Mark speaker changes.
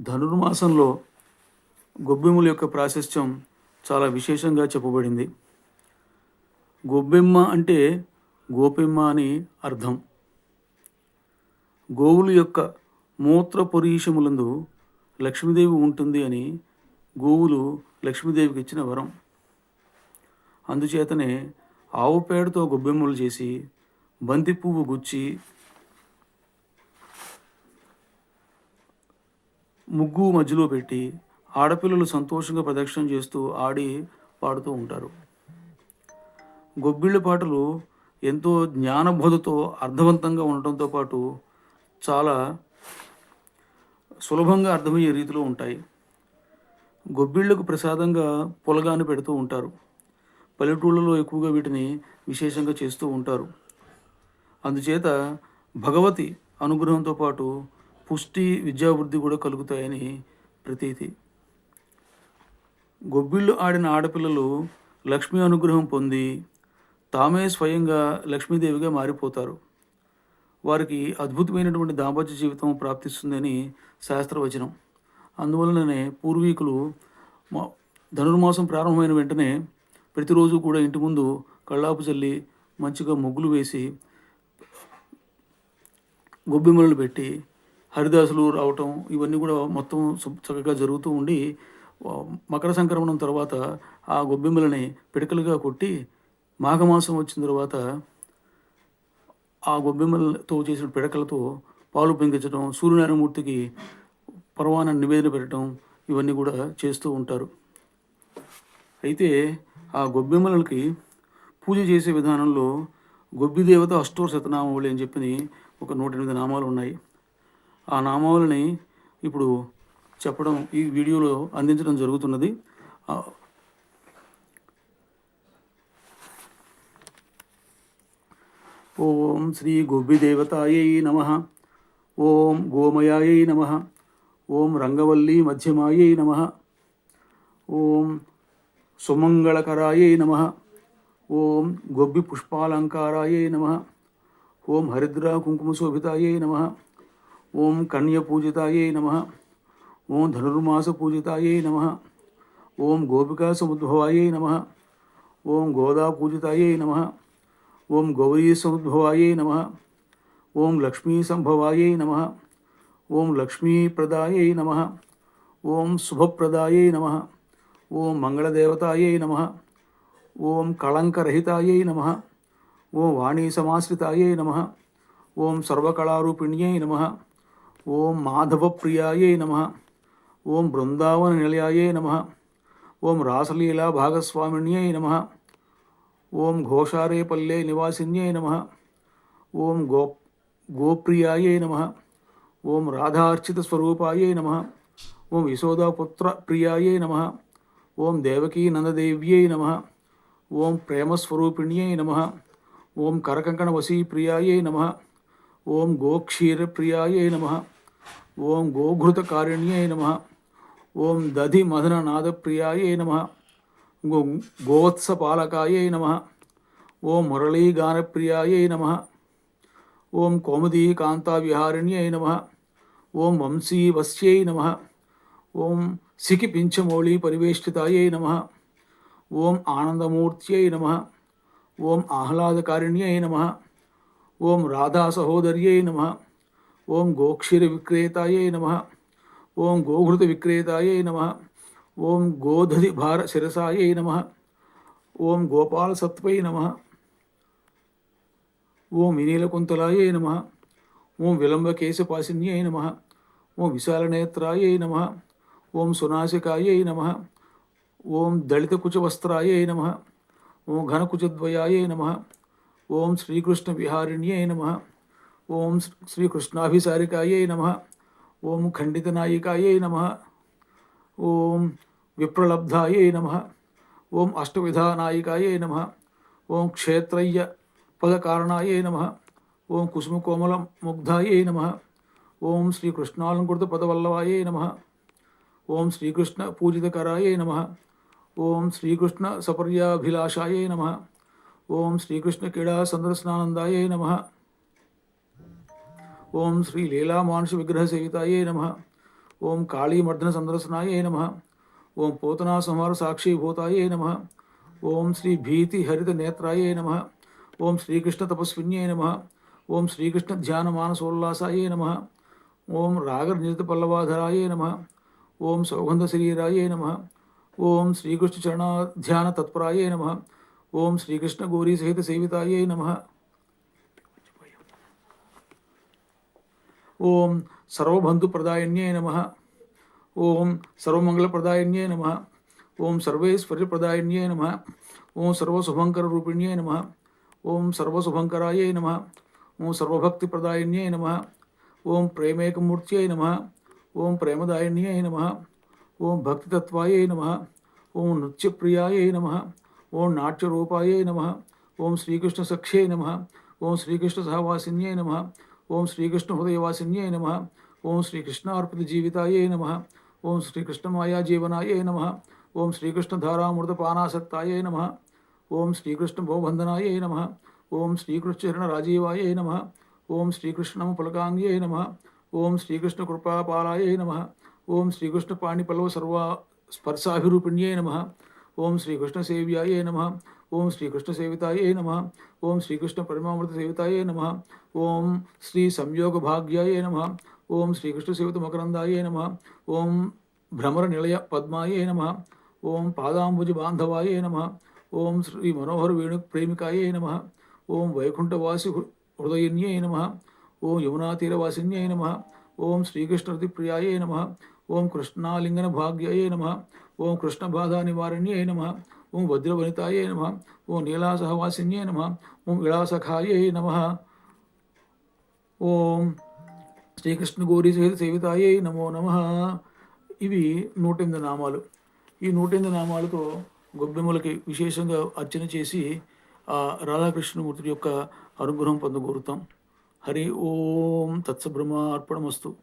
Speaker 1: ధనుర్మాసంలో గొబ్బెమ్మల యొక్క ప్రాశస్త్యం చాలా విశేషంగా చెప్పబడింది. గొబ్బెమ్మ అంటే గోపెమ్మ అని అర్థం. గోవుల యొక్క మూత్ర పొరీషములందు లక్ష్మీదేవి ఉంటుంది అని గోవులు లక్ష్మీదేవికి ఇచ్చిన వరం. అందుచేతనే ఆవు పేడతో గొబ్బెమ్మలు చేసి బంతి పువ్వు గుచ్చి ముగ్గు మధ్యలో పెట్టి ఆడపిల్లలు సంతోషంగా ప్రదక్షిణ చేస్తూ ఆడి పాడుతూ ఉంటారు. గొబ్బిళ్ళ పాటలు ఎంతో జ్ఞానబోధతో అర్థవంతంగా ఉండటంతో పాటు చాలా సులభంగా అర్థమయ్యే రీతిలో ఉంటాయి. గొబ్బిళ్ళకు ప్రసాదంగా పొలగాన్ని పెడుతూ ఉంటారు. పల్లెటూళ్ళలో ఎక్కువగా వీటిని విశేషంగా చేస్తూ ఉంటారు. అందుచేత భగవతి అనుగ్రహంతో పాటు పుష్టి విద్యావృద్ధి కూడా కలుగుతాయని ప్రతీతి. గొబ్బిళ్ళు ఆడిన ఆడపిల్లలు లక్ష్మీ అనుగ్రహం పొంది తామే స్వయంగా లక్ష్మీదేవిగా మారిపోతారు. వారికి అద్భుతమైనటువంటి దాంపత్య జీవితం ప్రాప్తిస్తుందని శాస్త్రవచనం. అందువలననే పూర్వీకులు మా- ధనుర్మాసం ప్రారంభమైన వెంటనే ప్రతిరోజు కూడా ఇంటి ముందు కళ్ళాపు చల్లి మంచిగా ముగ్గులు వేసి గొబ్బెమ్మలను పెట్టి హరిదాసులు రావటం ఇవన్నీ కూడా మొత్తం చక్కగా జరుగుతూ ఉండి మకర సంక్రమణం తర్వాత ఆ గొబ్బెమ్మలని పిడకలుగా కొట్టి మాఘమాసం వచ్చిన తర్వాత ఆ గొబ్బెమ్మలతో చేసిన పిడకలతో పాలు పెంకించడం సూర్యనారాయణమూర్తికి పరవాన నివేదన పెట్టడం ఇవన్నీ కూడా చేస్తూ ఉంటారు. అయితే ఆ గొబ్బెమ్మలకి పూజ చేసే విధానంలో గొబ్బి దేవత అష్టోర శతనామావళి అని చెప్పి ఒక నూట ఎనిమిది నామాలు ఉన్నాయి. ఆ నామావళిని ఇప్పుడు చెప్పడం ఈ వీడియోలో అందించడం జరుగుతున్నది. ఓం శ్రీ గొబ్బిదేవతాయై నమ. ఓం గోమయాయై నమ. ఓం రంగవల్లి మధ్యమాయై నమ. ఓం సుమంగళకరాయై నమ. ఓం గొబ్బి పుష్పాలంకారాయై నమ. ఓం హరిద్రా కుంకుమశోభితాయై నమ. ఓం కన్యపూజితాయై నమ ఓం ధనుర్మాస పూజితాయై నమ ఓం గోపికా సముద్భవాయై నమ ఓం గోదా పూజితాయై నమ ఓం గౌరీ సముద్భవాయై నమ ఓం లక్ష్మీ సంభవాయై నమ ఓం లక్ష్మీప్రదాయై నమ ఓం శుభప్రదాయై నమ ఓం మంగళదేవతాయై నమ ఓం కళంకరహితాయై నమ ఓం వాణీ సమాశ్రితాయై నమ ఓం మాధవప్రియాయే నమ ఓం బృందావన నిలయాయే నమ ఓం రాసలీలా భాగస్వామిణ్యై నమ ఓం ఘోషారేపల్లె నివాసిన్యై నమ ఓం గో గోప్రియాయే నమ ఓం రాధార్చిత స్వరూపాయే నమ ఓం యశోదాపుత్ర ప్రియాయే నమ ఓం దేవకీ నందదేవ్యై నమ ఓం ప్రేమస్వరూపిణ్యై నమ ఓం కరకంకణవశీ ప్రియాయే నమ ఓం గోక్షీరప్రియాయే నమ ఓం గోఘృతకారిణ్యై నమ ఓం దధి మదననాదప్రియాయై నమ గో గోవత్సపాలకాయై నమ ఓం మురళీగానప్రియాయై నమ ఓం కౌముదీకాంతావిహారిణ్యై నమ ఓం వంశీవస్యై నమ ఓం సికిపించమౌళి పరివేష్టితాయై నమ ఓం ఆనందమూర్త్యై నమ ఓం ఆహ్లాదకారిణ్యై నమ ఓం రాధా సహోదర్యై నమ ఓం గోక్షీర విక్రేతాయే నమ ఓం గోఘృత విక్రేతాయే నమ ఓం గోధది భార శిరసాయే నమ ఓం గోపాల సత్వై నమ ఓం వినీలకుంతలాయే నమ ఓం విలంబకేశపాసిన్యై నమ ఓం విశాలనేత్రాయై నమ ఓం సునాశికాయై నమ ఓం దళితకుచవస్త్రాయై నమ ఓం ఘనకుచద్వయాయై నమ ఓం శ్రీకృష్ణ విహారిణ్యై నమ ఓం శ్రీకృష్ణాభిసారికాయై నమ. ఓం ఖండితనాయికాయై నమ. ఓం విప్రలబ్ధాయై నమ. ఓం అష్టవిధానాయికాయై నమ. ఓం క్షేత్రయ్య పదకారణాయై నమ. ఓం కుసుమకోమల ముగ్ధాయై నమ. ఓం శ్రీకృష్ణాలంకృత పదవల్లవాయై నమ. ఓం శ్రీకృష్ణ పూజితకరాయై నమ. ఓం శ్రీకృష్ణ సపర్యాభిలాషాయై నమ. ఓం శ్రీకృష్ణ క్రీడా సందర్శనానందాయై నమ. ఓం శ్రీ లీలామానుష విగ్రహ సేవితాయే నమ ఓం కాళీమర్దన సందర్శనాయ నమ ఓం పోతనా సంహార సాక్షిభూతాయ నమ ఓం శ్రీ భీతి హరిత నేత్రాయ నమ ఓం శ్రీకృష్ణ తపస్విన్యే నమ ఓం శ్రీకృష్ణ ధ్యాన మానసోల్లాసాయ నమ ఓం రాగనిజిత పల్లవాధరాయ నమ ఓం సౌగంధ శరీరాయ నమ ఓం శ్రీకృష్ణ చరణ ధ్యాన తత్పరాయ నమ ఓం శ్రీకృష్ణ గౌరీ సహిత సేవితాయ నమ ఓం సర్వబంధుప్రదాయన్యే నమ ఓం సర్వమంగళప్రదాయన్యే నమ ఓం సర్వైశ్వర్యప్రదాయన్యే నమ ఓం సర్వశుభంకరరూపిణ్యే నమ ఓం సర్వశుభంకరాయే నమ ఓం సర్వభక్తిప్రదాయన్యే నమ ఓం ప్రేమేకమూర్త్యై నమ ఓం ప్రేమదాయన్యై నమ ఓం భక్తితత్వాయే నమ ఓం నృత్యప్రియాయే నమ ఓం నాట్యరూపాయే నమ ఓం శ్రీకృష్ణ సఖ్యై నమ ఓం శ్రీకృష్ణ సహవాసిన్యై నమ ఓం శ్రీకృష్ణ హృదయవాసిన్యై నమ. ఓం శ్రీకృష్ణార్పిత జీవితాయే నమ. ఓం శ్రీకృష్ణ మాయా జీవనాయే నమ. ఓం శ్రీకృష్ణ ధారామృత పానాసక్తాయే నమ. ఓం శ్రీకృష్ణ భోబంధనాయే నమ. ఓం శ్రీకృష్ణ రాజీవాయే నమ. ఓం శ్రీకృష్ణ పులకాంగ్యే నమ. ఓం శ్రీకృష్ణ కృపాపాలాయే నమ. ఓం శ్రీకృష్ణ పాణిపల్లవ సర్వ స్పర్శాభిరూపిణ్యే నమ. ఓం శ్రీకృష్ణ సేవ్యాయే నమ. ఓం శ్రీకృష్ణ సేవితాయే నమ ఓం శ్రీకృష్ణ పరమామృత సేవితాయే నమ ఓం శ్రీ సంయోగ భాగ్యాయే నమ ఓం శ్రీకృష్ణ సేవిత మకరందాయే నమ ఓం భ్రమర నిలయ పద్మాయే నమ ఓం పాదాంబుజ బాంధవాయే నమ ఓం శ్రీ మనోహర వేణు ప్రేమికాయే నమ ఓం వైకుంఠవాసి హృదయన్యే నమ ఓం యమునాతీరవాసిన్యే నమ ఓం శ్రీకృష్ణరతిప్రియాయే నమ ఓం కృష్ణాలింగన భాగ్యాయే నమ ఓం కృష్ణబాధా నివారణ్యే నమ ఓం వజ్రవనితాయే నమ ఓం నీలాసహవాసిన్యే నమ ఓం విలాసఖాయే నమ. ఓం శ్రీకృష్ణ గౌరీ సహిత సేవితాయే నమో నమ. ఇవి నూటెనిమిది నామాలు. ఈ నూటెనిమిది నామాలతో గొబ్బెమ్మలకి విశేషంగా అర్చన చేసి ఆ రాధాకృష్ణమూర్తి యొక్క అనుగ్రహం పొందగోరుతాం. హరి ఓం తత్సబ్రహ్మ అర్పణమస్తు.